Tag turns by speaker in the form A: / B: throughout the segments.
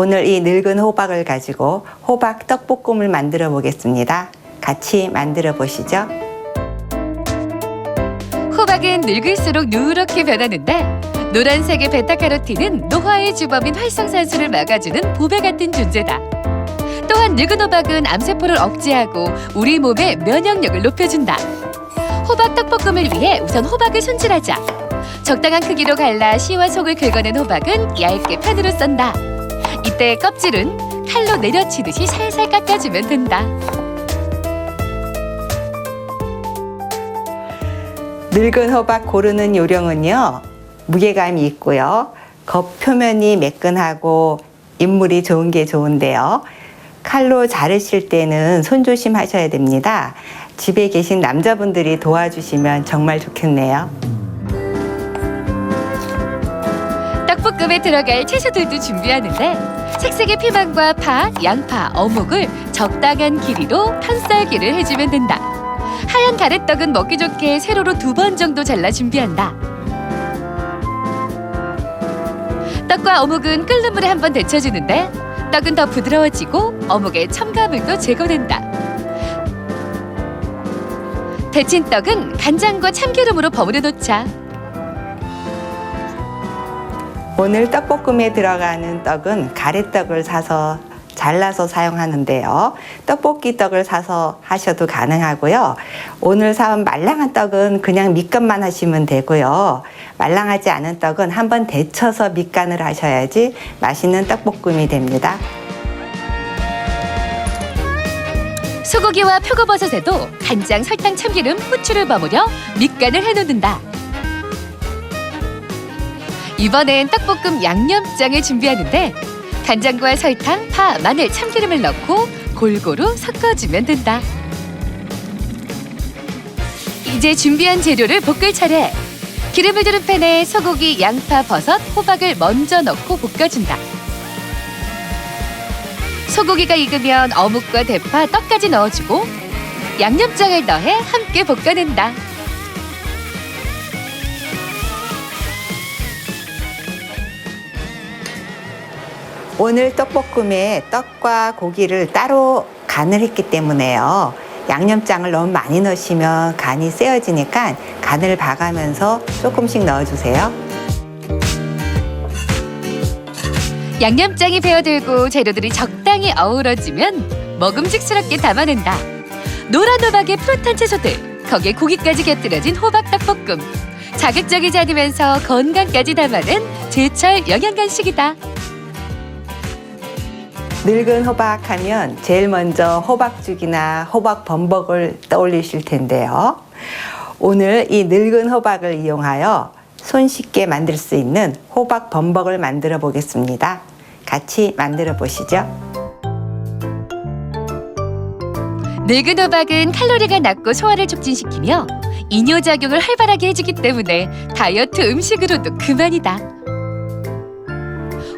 A: 오늘 이 늙은 호박을 가지고 호박 떡볶음을 만들어 보겠습니다. 같이 만들어 보시죠.
B: 호박은 늙을수록 누렇게 변하는데 노란색의 베타카로틴은 노화의 주범인 활성산소를 막아주는 보배 같은 존재다. 또한 늙은 호박은 암세포를 억제하고 우리 몸의 면역력을 높여준다. 호박 떡볶음을 위해 우선 호박을 손질하자. 적당한 크기로 갈라 씨와 속을 긁어낸 호박은 얇게 판으로 썬다. 이때 껍질은 칼로 내려치듯이 살살 깎아주면 된다.
A: 늙은 호박 고르는 요령은요. 무게감이 있고요. 겉 표면이 매끈하고 인물이 좋은 게 좋은데요. 칼로 자르실 때는 손 조심 하셔야 됩니다. 집에 계신 남자분들이 도와주시면 정말 좋겠네요.
B: 들어갈 채소들도 준비하는데 색색의 피망과 파, 양파, 어묵을 적당한 길이로 편썰기를 해주면 된다. 하얀 가래떡은 먹기 좋게 세로로 두 번 정도 잘라 준비한다. 떡과 어묵은 끓는 물에 한번 데쳐주는데 떡은 더 부드러워지고 어묵의 첨가물도 제거된다. 데친 떡은 간장과 참기름으로 버무려 놓자.
A: 오늘 떡볶음에 들어가는 떡은 가래떡을 사서 잘라서 사용하는데요. 떡볶이 떡을 사서 하셔도 가능하고요. 오늘 사온 말랑한 떡은 그냥 밑간만 하시면 되고요. 말랑하지 않은 떡은 한번 데쳐서 밑간을 하셔야지 맛있는 떡볶음이 됩니다.
B: 소고기와 표고버섯에도 간장, 설탕, 참기름, 후추를 버무려 밑간을 해놓는다. 이번엔 떡볶음 양념장을 준비하는데 간장과 설탕, 파, 마늘, 참기름을 넣고 골고루 섞어주면 된다. 이제 준비한 재료를 볶을 차례. 기름을 두른 팬에 소고기, 양파, 버섯, 호박을 먼저 넣고 볶아준다. 소고기가 익으면 어묵과 대파, 떡까지 넣어주고 양념장을 더해 함께 볶아낸다.
A: 오늘 떡볶음에 떡과 고기를 따로 간을 했기 때문에요. 양념장을 너무 많이 넣으시면 간이 세어지니까 간을 봐가면서 조금씩 넣어주세요.
B: 양념장이 배어들고 재료들이 적당히 어우러지면 먹음직스럽게 담아낸다. 노란 호박에 푸릇한 채소들, 거기에 고기까지 곁들여진 호박 떡볶음. 자극적이지 않으면서 건강까지 담아낸 제철 영양 간식이다.
A: 늙은 호박 하면 제일 먼저 호박죽이나 호박 범벅을 떠올리실 텐데요. 오늘 이 늙은 호박을 이용하여 손쉽게 만들 수 있는 호박 범벅을 만들어 보겠습니다. 같이 만들어 보시죠.
B: 늙은 호박은 칼로리가 낮고 소화를 촉진시키며 이뇨작용을 활발하게 해주기 때문에 다이어트 음식으로도 그만이다.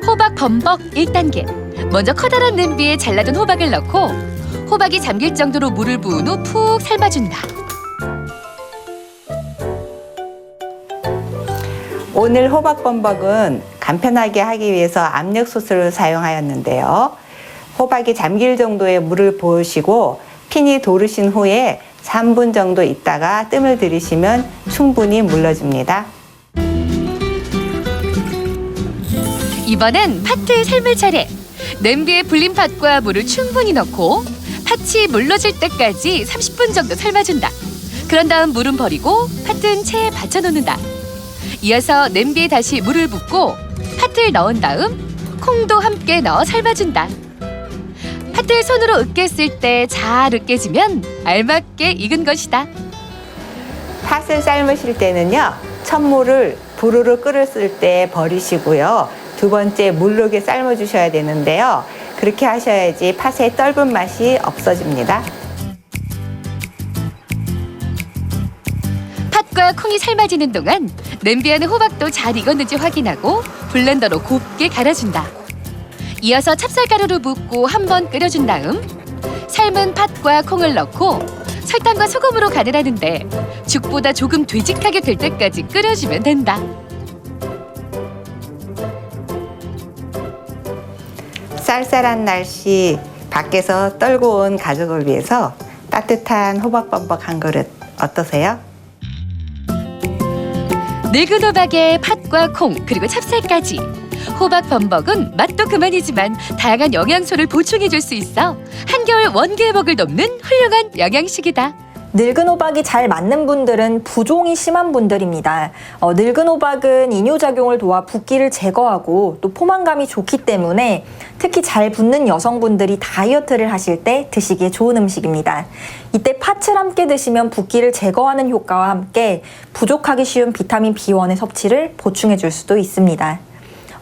B: 호박 범벅 1단계. 먼저 커다란 냄비에 잘라둔 호박을 넣고 호박이 잠길 정도로 물을 부은 후 푹 삶아준다.
A: 오늘 호박 범벅은 간편하게 하기 위해서 압력솥을 사용하였는데요. 호박이 잠길 정도의 물을 부으시고 핀이 도르신 후에 3분 정도 있다가 뜸을 들이시면 충분히 물러줍니다.
B: 이번엔 팥을 삶을 차례. 냄비에 불린 팥과 물을 충분히 넣고 팥이 물러질 때까지 30분 정도 삶아준다. 그런 다음 물은 버리고 팥은 체에 받쳐놓는다. 이어서 냄비에 다시 물을 붓고 팥을 넣은 다음 콩도 함께 넣어 삶아준다. 팥을 손으로 으깼을 때 잘 으깨지면 알맞게 익은 것이다.
A: 팥을 삶으실 때는요, 첫물을 부르르 끓였을 때 버리시고요. 두 번째 물르게 삶아 주셔야 되는데요. 그렇게 하셔야지 팥의 떫은 맛이 없어집니다.
B: 팥과 콩이 삶아지는 동안 냄비 안에 호박도 잘 익었는지 확인하고 블렌더로 곱게 갈아준다. 이어서 찹쌀가루를 붓고 한번 끓여준 다음 삶은 팥과 콩을 넣고 설탕과 소금으로 간을 하는데 죽보다 조금 되직하게 될 때까지 끓여주면 된다.
A: 쌀쌀한 날씨 밖에서 떨고 온 가족을 위해서 따뜻한 호박범벅 한 그릇 어떠세요?
B: 늙은 호박에 팥과 콩 그리고 찹쌀까지 호박 범벅은 맛도 그만이지만 다양한 영양소를 보충해 줄 수 있어 한겨울 원개복을 돕는 훌륭한 영양식이다.
C: 늙은 호박이 잘 맞는 분들은 부종이 심한 분들입니다. 어, 늙은 호박은 이뇨작용을 도와 붓기를 제거하고 또 포만감이 좋기 때문에 특히 잘 붓는 여성분들이 다이어트를 하실 때 드시기에 좋은 음식입니다. 이때 팥을 함께 드시면 붓기를 제거하는 효과와 함께 부족하기 쉬운 비타민 B1의 섭취를 보충해 줄 수도 있습니다.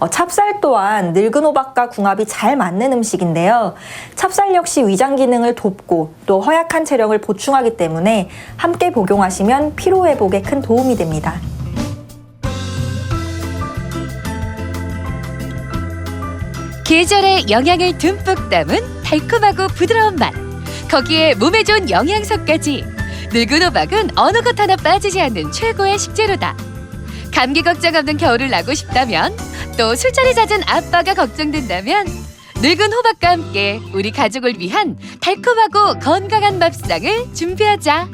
C: 어, 찹쌀 또한 늙은 호박과 궁합이 잘 맞는 음식인데요. 찹쌀 역시 위장 기능을 돕고 또 허약한 체력을 보충하기 때문에 함께 복용하시면 피로 회복에 큰 도움이 됩니다.
B: 계절의 영양을 듬뿍 담은 달콤하고 부드러운 맛. 거기에 몸에 좋은 영양소까지. 늙은 호박은 어느 것 하나 빠지지 않는 최고의 식재료다. 감기 걱정 없는 겨울을 나고 싶다면 또 술자리 잦은 아빠가 걱정된다면 늙은 호박과 함께 우리 가족을 위한 달콤하고 건강한 밥상을 준비하자.